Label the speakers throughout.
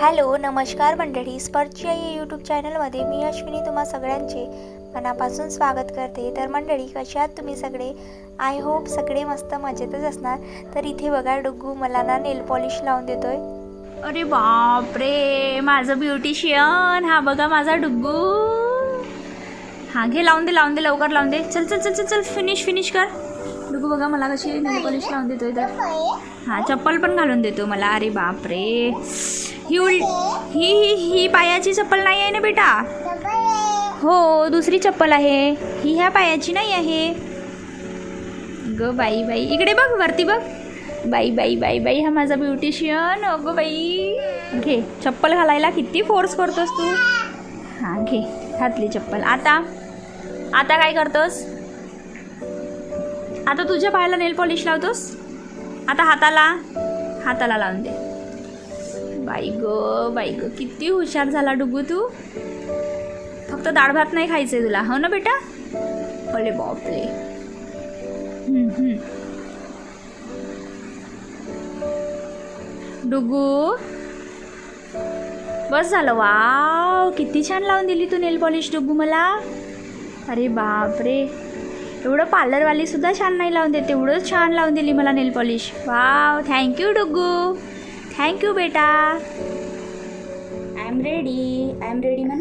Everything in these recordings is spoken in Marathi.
Speaker 1: हॅलो नमस्कार मंडळी. स्पर्ची आई या यूट्यूब चॅनलमध्ये मी अश्विनी तुम्हा सगळ्यांचे मनापासून स्वागत करते. तर मंडळी कशा आहात तुम्ही सगळे? आय होप सगळे मस्त मजेतच असणार. तर इथे बघा डुग्गू मला ना नेल पॉलिश लावून देतोय.
Speaker 2: अरे बापरे माझं ब्युटिशियन हा बघा माझा डुग्गू. हा घे लावून दे लावून दे लवकर लावून दे. चल चल चल चल चल फिनिश फिनिश कर. डुग्गू बघा मला कशी नेल पॉलिश लावून देतोय तर. हा चप्पल पण घालून देतो मला. अरे बापरे. ही उल ही ही ही पायाची चप्पल नाही आहे ना बेटा? हो दुसरी चप्पल आहे. ही ह्या पायाची नाही आहे. ग बाई बाई. इकडे बघ वरती बघ. बाई बाई बाई बाई हा माझा ब्युटिशियन. अगं बाई. घे चप्पल घालायला किती फोर्स करतोस तू? हां घे घातली चप्पल. आता आता काय करतोस? आता तुझ्या पायाला नेल पॉलिश लावतोस? आता हाताला हाताला लावून दे. बाई ग बाई ग किती हुशार झाला डुगू तू. फक्त डाळ भात नाही खायचंय तुला हो ना बेटा? अरे बापरे. डुगू. बस झालं. वाव किती छान लावून दिली तू नेल पॉलिश डुगू मला. अरे बापरे. एवढं पार्लरवाली सुद्धा छान नाही लावून देत एवढं छान लावून दिली मला nail polish. Wow thank you Dugu. Thank you बेटा I am ready I am ready म्हण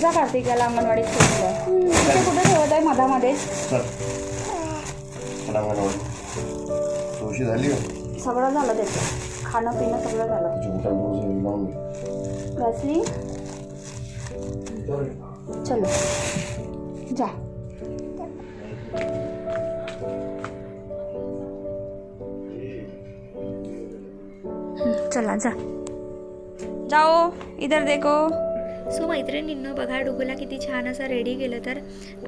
Speaker 2: जा कार्तिकाला अंगणवाडीत ठेवलं इथे कुठे ठेवत आहे मधामध्ये?
Speaker 3: चल. अंगणवाडी झाली का
Speaker 2: सगळं झालं त्याचं. खाणं पिणं सगळं झालं. बसली चलो. जा. चला जा. जाओ इधर देखो.
Speaker 1: सो मैत्रिणींनो बघा डुगूला किती छान असा रेडी केलं तर.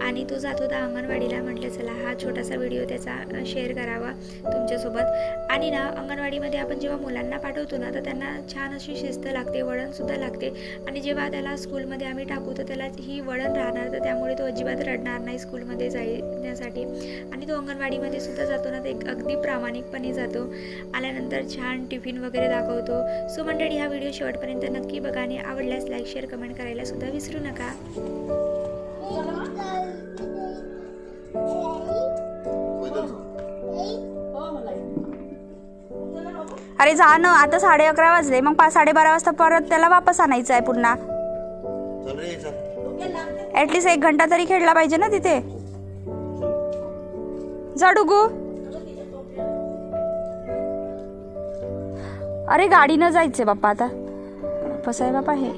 Speaker 1: आणि तो जात होता अंगणवाडीला म्हटलं चला हा छोटासा व्हिडिओ त्याचा शेअर करावा तुमच्यासोबत. आणि ना अंगणवाडीमध्ये आपण जेव्हा मुलांना पाठवतो ना तर त्यांना छान अशी शिस्त लागते वळणसुद्धा लागते. आणि जेव्हा त्याला स्कूलमध्ये आम्ही टाकू तर त्याला ही वळण राहणार तर त्यामुळे तो अजिबात रडणार नाही स्कूलमध्ये जाण्यासाठी. आणि तो अंगणवाडीमध्ये सुद्धा जातो ना तर एक अगदी प्रामाणिकपणे जातो. आल्यानंतर छान टिफिन वगैरे दाखवतो. सो मंडळी हा व्हिडिओ शेवटपर्यंत नक्की बघा आणि आवडल्यास लाईक शेअर कमेंट करायला सुद्धा विसरू नका.
Speaker 2: अरे जा ना आता साडे अकरा वाजले. मग पाच साडेबारा वाजता परत त्याला वापस आणायचं आहे पुन्हा. ॲटलिस्ट एक घंटा तरी खेळला पाहिजे ना तिथे. जा डुगू. अरे गाडीनं जायचंय बाप्पा आता. कसं आहे बापा हे.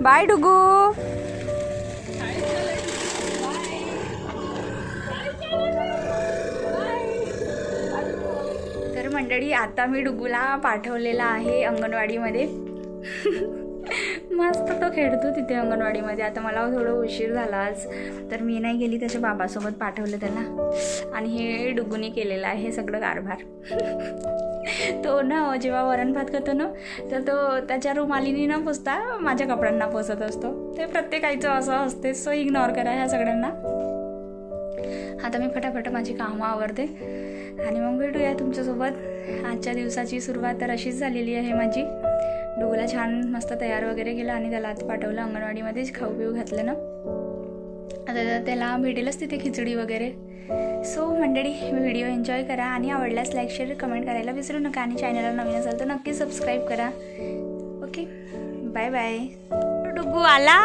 Speaker 2: बाय डुगू. तर मंडळी आता मी डुगूला पाठवलेला आहे अंगणवाडीमध्ये. मस्त तो खेळतो तिथे अंगणवाडीमध्ये. आता मला थोडं उशीर झाला आज तर मी नाही गेली त्याच्या बाबासोबत पाठवलं त्याला. आणि हे डुगुनी केलेलं आहे हे सगळं कारभार. तो ना जेव्हा वरण भात करतो ना तर तो त्याच्या रुमालीनी न पुसता माझ्या कपड्यांना पोसत असतो. ते प्रत्येकाचं असं असते सो इग्नोर करा ह्या सगळ्यांना. आता मी फटाफट माझी कामं आवरते. आणि मग भेटूया तुमच्यासोबत. आजच्या दिवसाची सुरुवात तर अशीच झालेली आहे माझी. डोगला छान मस्त तयार वगैरे केलं आणि त्याला आता पाठवलं अंगणवाडीमध्येच खाऊ पिऊ घातलं ना. आता त्याला भेटेलच तिथे खिचडी वगैरे. सो मंडळी व्हिडिओ एन्जॉय करा आणि आवडल्यास लाईक शेअर कमेंट करायला विसरू नका आणि चॅनलला नवीन असाल तर नक्की सबस्क्राईब करा. ओके बाय बाय डुगू आला.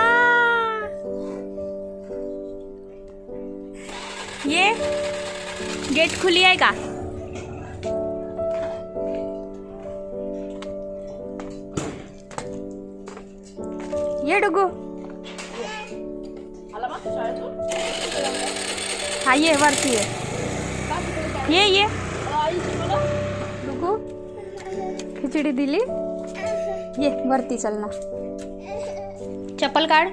Speaker 2: ये. गेट खुली आहे का? ये डुगू हा ये वरती ये ये ये डुगू खिचडी दिली ये वरती चल ना चप्पल काढ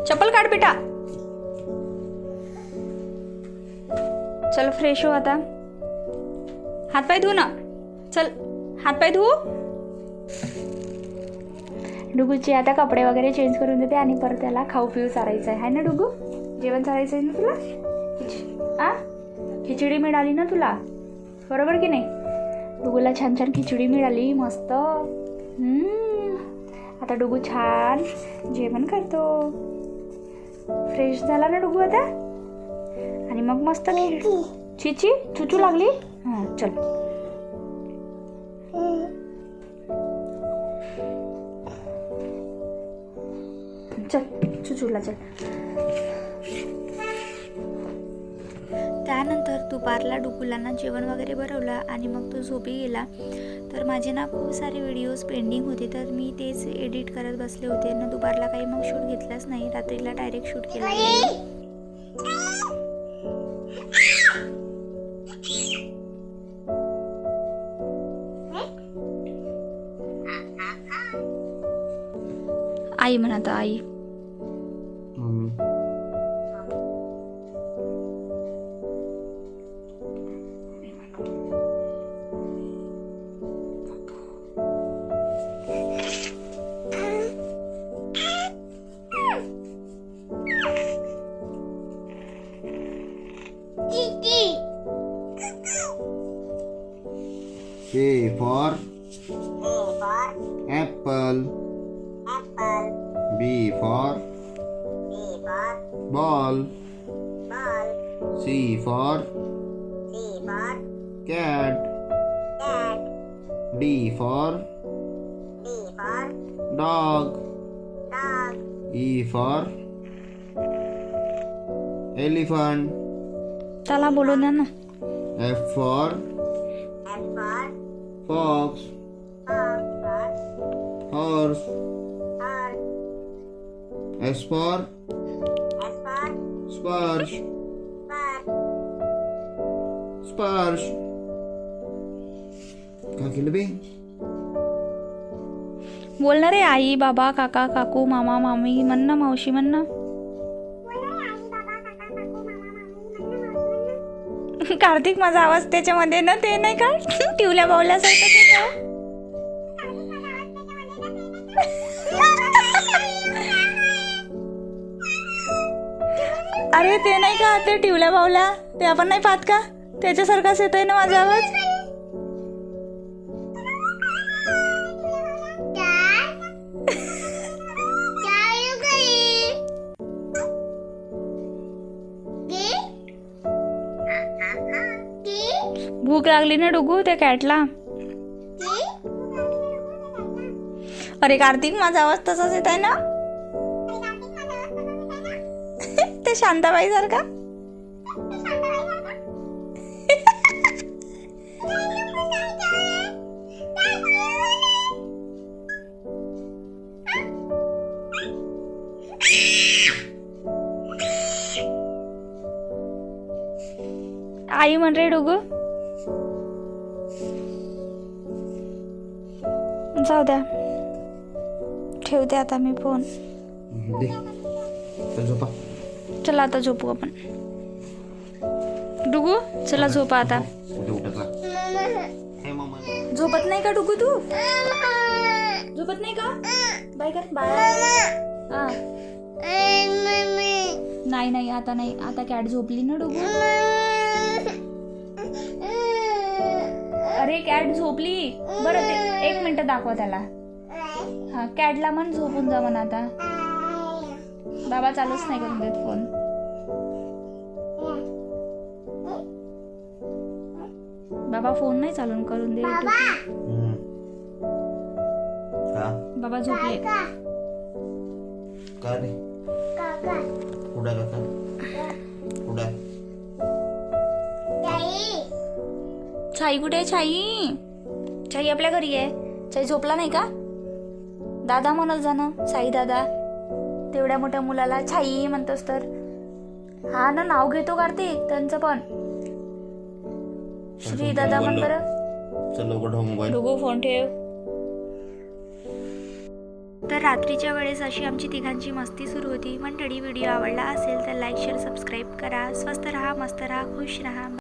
Speaker 2: चप्पल काढ बेटा चल फ्रेश हो आता हातपाय धु ना चल हातपाय धू डुगूची आता कपडे वगैरे चेंज करून देते आणि परत त्याला खाऊ पिऊ चारायचं आहे ना डुगू जेवण चारायचं आहे ना तुला? खिच- आ? खिचडी मिळाली ना तुला? बरोबर की नाही? डुगूला छान छान खिचडी मिळाली मस्त. हम्म. आता डुगू छान जेवण करतो. फ्रेश झाला ना डुगू आता? आणि मग मस्त खेळ चिची चुचू लागली? हां चल. चल चुचूला चल.
Speaker 1: त्यानंतर दुपारला डुकुलांना जेवण वगैरे भरवलं आणि मग तो झोपी गेला. तर माझे ना खूप सारे व्हिडिओज पेंडिंग होते तर मी तेच एडिट करत बसले होते. ना दुपारला काही मग शूट घेतलाच नाही रात्रीला डायरेक्ट शूट केला.
Speaker 2: आई! म्हणा आई.
Speaker 3: A for apple. B for ball. C for cat. D for dog. E for elephant.
Speaker 2: त्याला बोलू द्या ना
Speaker 3: F for fox. Horse. S for sponge. Sponge. काय केलं बे
Speaker 2: बोलणार आहे आई बाबा काका काकू मामा मामी म्हण ना मावशी म्हण ना कार्तिक माझा आवाज त्याच्यामध्ये ना ते नाही का? टिवल्या बावल्यासारखं अरे ते नाही का ते टिवल्या बावल्या? ते आपण नाही पाहत का? त्याच्यासारखाच येतोय आहे ना माझा आवाज? लागली ना डुगू त्या कॅटला? अरे कार्तिक माझा आवाज तसाच येत आहे ना? ते शांताबाई सारखा आई म्हण रे डुगू. जाऊ द्या. ठेवते आता मी फोन
Speaker 3: दे. चल झोपा.
Speaker 2: चला आता झोपू आपण. डुगू चला झोपा आता.
Speaker 3: हे
Speaker 2: झोपत नाही का डुगू तू? झोपत नाही का? बाय. कर बाय. नाही नाही आता नाही. आता कॅट झोपली ना डुगू. अरे कॅट झोपली? बरं ते एक मिनिट दाखवा त्याला. हा कॅटला म्हण झोपून जा म्हण आता. बाबा चालूच नाही करून देत फोन बाबा फोन नाही चालून करून दे बाबा! झोपले.
Speaker 3: का रे? कुठं काका?
Speaker 2: छाई कुठे आहे छाई छाई आपल्या घरी आहे. छाई झोपला नाही का? दादा म्हणत जा ना साई दादा. तेवढ्या मोठ्या मुलाला छाई म्हणतोस तर. हा ना नाव घेतो कार्तिक त्यांचं पण. श्री दादा म्हण बरं. फोन ठेव.
Speaker 1: तर रात्रीच्या वेळेस अशी आमची तिघांची मस्ती सुरू होती. मंडळी व्हिडिओ आवडला असेल तर लाईक शेअर सबस्क्राईब करा. स्वस्त राहा मस्त राहा खुश राहा.